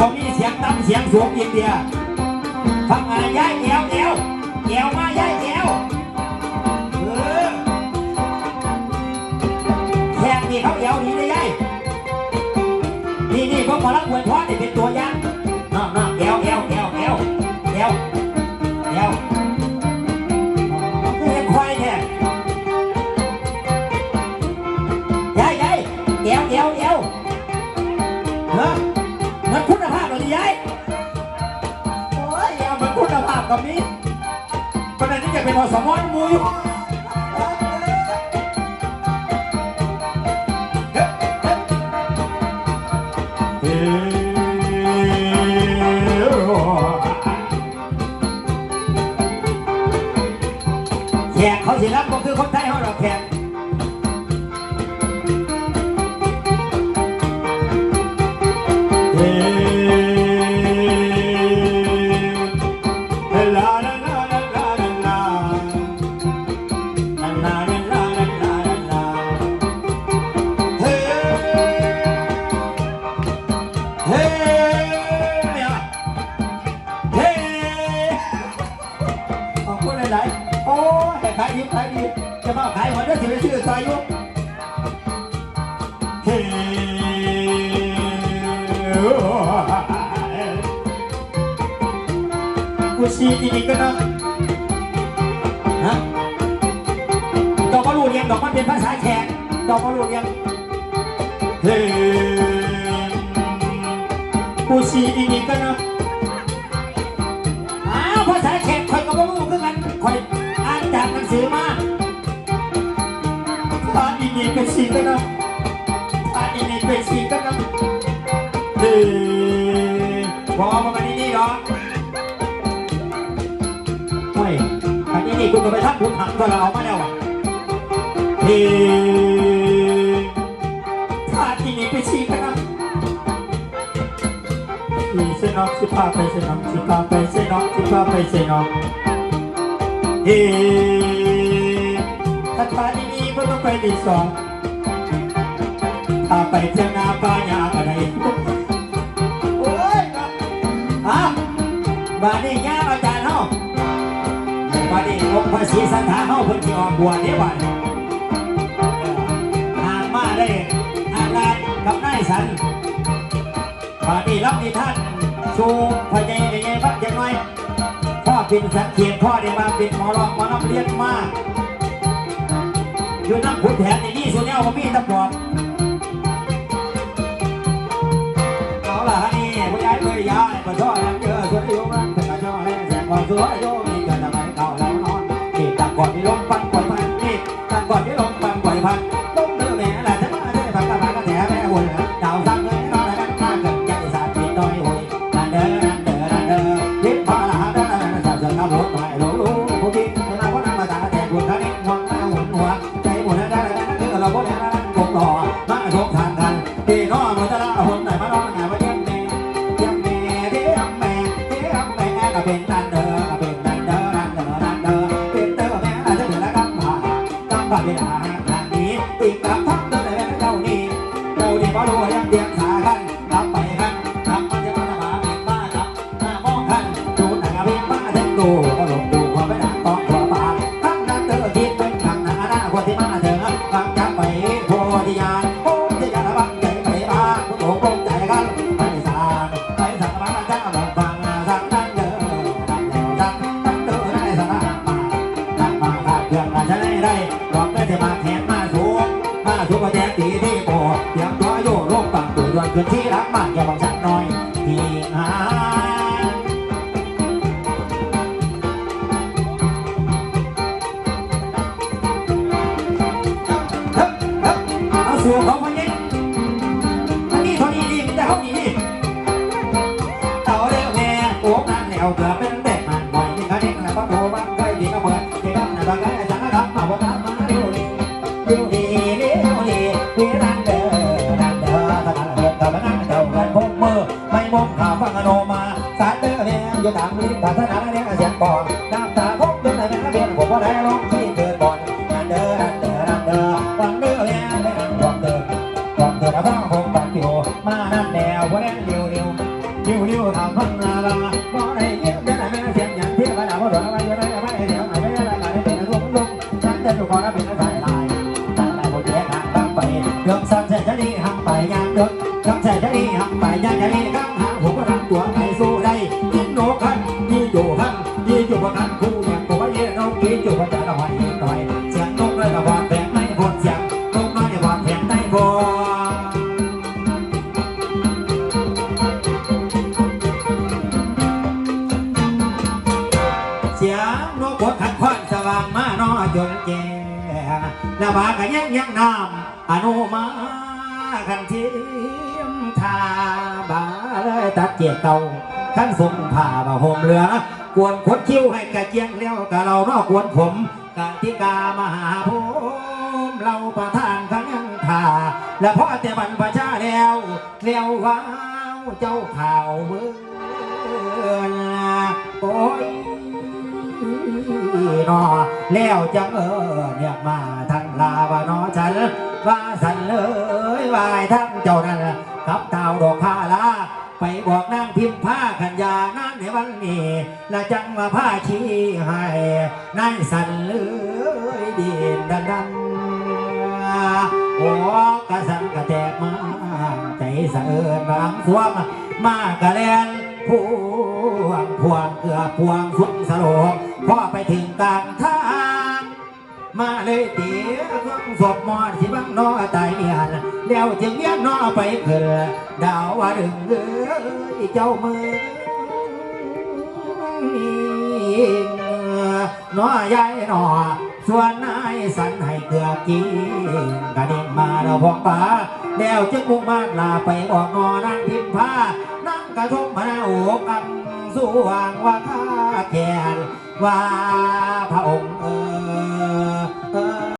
ตรงนี้เสียงต่ำเสียงสูงอินเดียฟังอะไรย้ายแอวแอวแอวมาย้ายแอวเออแค่นี้เขาแอวนี้เลยย้ายนี่นี่พวกหมอลักอวยพรนี่เป็นตัวอย่างน้องน้องแอวแอวแอวแอวแอวแอวนี่เป็นควายแท้ย้ายย้ายแอวแอวแอวเฮ้ย มันคุณภาพเหรอที่ยายโอ้ยเอามันคุณภาพกับนี้ประเด็นนี้จะเป็นอสมอนมูอยู่แขกเขาสิรับก็คือคนไทยเขาหรอกแขก ขายดีขายดีจะมาขายหมดได้สิไปซื้อซอยยุกเฮ้กูชีอีกก็นะฮะดอกมะลูเรียงดอกมันเป็นภาษาแขกดอกมะลูเรียงเฮ้กูชีอีกก็นะอ้าวภาษาแขกคอยกับมะลูคือกันคอย หนังสือมาพาอีนี่เป็นชีก็นะพาอีนี่เป็นชีก็นะเฮ้บอกมากันนี่ดอไม่อันนี้นี่คุณก็ไปทักคุณหักก็เราเอามาแล้วอะเฮ้ถ้าที่นี่ไปชี้กันนะมีเส้นนอกสิพาไปเส้นนอกสิพาไปเส้นนอกสิพาไปเส้นนอก เฮ้ถ้าทาที่นี่ก็ต้องไปรีสอร์ทถ้าไปเที่ยวนาป่ายาอะไรโอ้ยอะบ้านนี้ย่าอาจารย์เนาะวันนี้องค์พระศรีสันธาเฮาเพิ่นสิออกบวชได้บ่เนี่ยหางมาได้อางานกับนายสันป่านนี้รับนิทานสู่พระเจ้าใหญ่ๆบักจังหน่อย เป็นสังเกตพ่อได้มาเป็นหมอรองหมอรับเรียนมากอยู่น้ำขุนแผนในนี่ส่วนแนวบ่มีตะปอบเอาล่ะฮะนี่ผู้ใหญ่เพื่อนยายมาช่วยเจอส่วนอายุรักแต่ก็ช่วยแสงความสวยโยมีเกิดทำไมเก่าแล้วนอนนี่ตั้งก่อนที่ลมปันปล่อยพันนี่ตั้งก่อนที่ลมปันปล่อยพัน บรถไปหลงรู้ผู้คิดมาคนนั้นมาตาแต่หุ่นท่านี้ห่วงหน้าหุ่นหัวใจหุ่นนั้ได้ได้คือเราคนนั้นกงต่อมาชกทางกันที่น้องมันจะละหุนไหนมาน้องไหนมายี่ยมแม่ยี่ยมแม่เยี่ยมแม่เยี่ยมแม่ก็เป็นนันเด้อก็เป็นนันเด้อนันเด้อนันเด้อเป็นเด้อแม่อาจจะเป็นละกำผากำผ่าเวลา คืนที่รักบ้านอย่าบอกฉันน้อยที่หาเอาสู่เขามาเย็นมันนี่เท่านี้ดีมันจะเท่านี้ดีเอาเร็วแม่โอ้นั่นแนวเกือบเป็นเด็กมันบ่อยนี่เขาเด็กนะก็โตบ้างเคยดีก็เหมือนที่นั่นนะบางครั้งสังกัดมาว่าทำมาเร็วดีเร็วดีเร็วดีดีนั่นเด้ ด้อแม่อยู่ตามลิ้นพัฒนาเนี่ยเสียงก่อนน้ำตาพกเดินไหนแม่เบียนผมก็ได้ร้องที่เกิดบ่อนนั่นเด้อนั่นเด้อนั่นเด้อวันเด้อแม่ไม่นั่งรอเดินก่อนเธอจะฟังผมบัดอยู่มานั่นแนวว่าแน่เร็วเร็วนิ้วนิ้วทำพันนาลาบ่ได้เยี่ยมได้แม่เสียงอย่างเพียบดาวบ่โดนอะไรอยู่ได้ไม่เดียวไหนไม่ได้อะไรเป็นรวมลงฉันจะถูกขอรับเป็นสายลายตายตายบ่แย่ทางบางไปเดือดสั่นแสนจะดีหักไปยางเดือดคำแสน ว่าเย่น้องกินอยู่ประจานละวันหน่อยเสียงนกเลยกับว่าแผงไม่พอเสียงนกน้อยว่าแผงไม่พอเสียงนกบดขัดควันสว่างมานอจนแก่ละบากะยังยังน้ำอนุมาคันทิมทาบาเลยตัดเจียเตาขั้นสมผ่าบาห่มเหลือ กวนขดคิ้วให้กะเจียงเลี้ยวกะเรานอกวนผมกะติกามหาภูมิเราประทานทั้งยังทาและพอแต่บรรพชาแล้วเลี้ยวว้าวเจ้าข่าวเมืองโอ้ยนอแล้วจังเออเนี่ยมาทางลาวานอฉันว่าสันเลยว่าให้ทั้งเจ้านั่นกับเต่าดอกผ้าลาไปบอกนางพิมพ์ผ้าขันยานั้นใน วันนี้และจังมาผ้าชี้ให้นายสันเลยดินดันดันโอ้กระสันกระแตกมาใจสะเอินบางสวงมากระแลนพวงพวงเกือบพวงสุดสโลกพอไปถึงกลางทางมาเลยเตี๋ยก็ศพมอดที่บังนอตายเนียนเดี๋ยวจึงเวียนนอไปเกิดดาวว่าดึงเอ้ยเจ้ามือ น้อใหญ่หนอส่วนนายสันให้เกลือกินกระดิ่งมาเราพองป่าเดี๋ยวจึงมุ่งมาลาไปออกนอนั่งพิมพ์ผ้านั่งกระทงมาโอกอังสว่างว่าข้าแกนว่าพระองค์